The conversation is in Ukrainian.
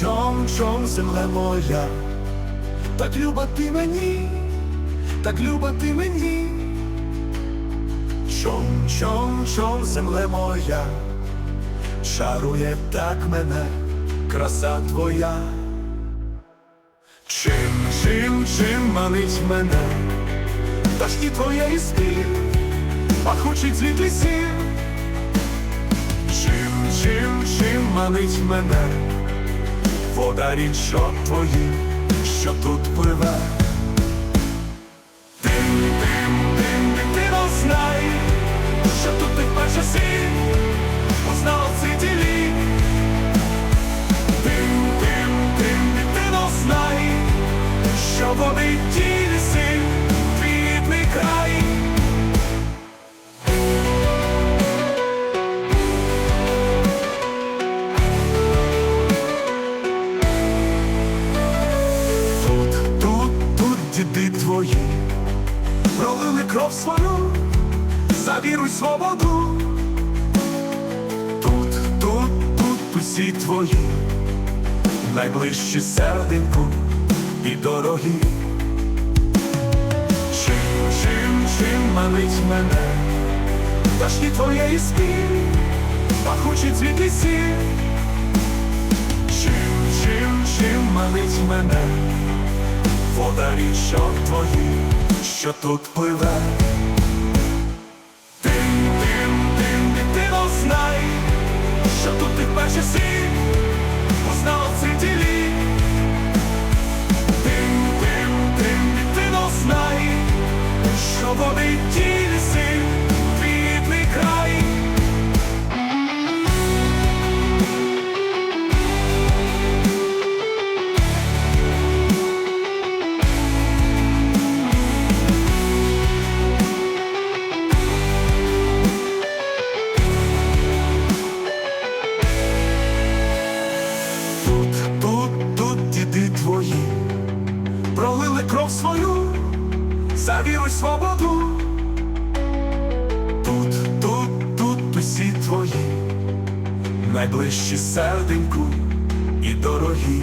чом, чом земле моя, так люба ти мені, так люба ти мені, чом, чом, чом земле моя, шарує так мене, краса твоя. Чим, чим, чим манить мене, та ж пташки твоєї спів, пахучий цвіт лісів. Чим, чим, чим манить мене, вода річок твої, що тут пливе. Тим, тим, тим, дитино, знай, що тут ти вперше син, познав ці тілі. Тим, тим, тим, дитино, знай, що вони ті твої пролили кров свою за віру й свободу. Тут, тут, тут усі твої, найближчі серденьку і дорогі. Чим, чим, чим манить мене, пташки твоєї спів, пахучі цвіт лісів. Чим, чим, чим манить мене, вода річок твої, що тут пливе. Тим, тим, тим, дитино, знай, що тут ти вперше світ познав ці тілі. Тим, тим, тим, дитино, знай, що вони ті кров свою за віру й свободу. Тут, тут, тут усі твої, найближчі серденьку і дорогі.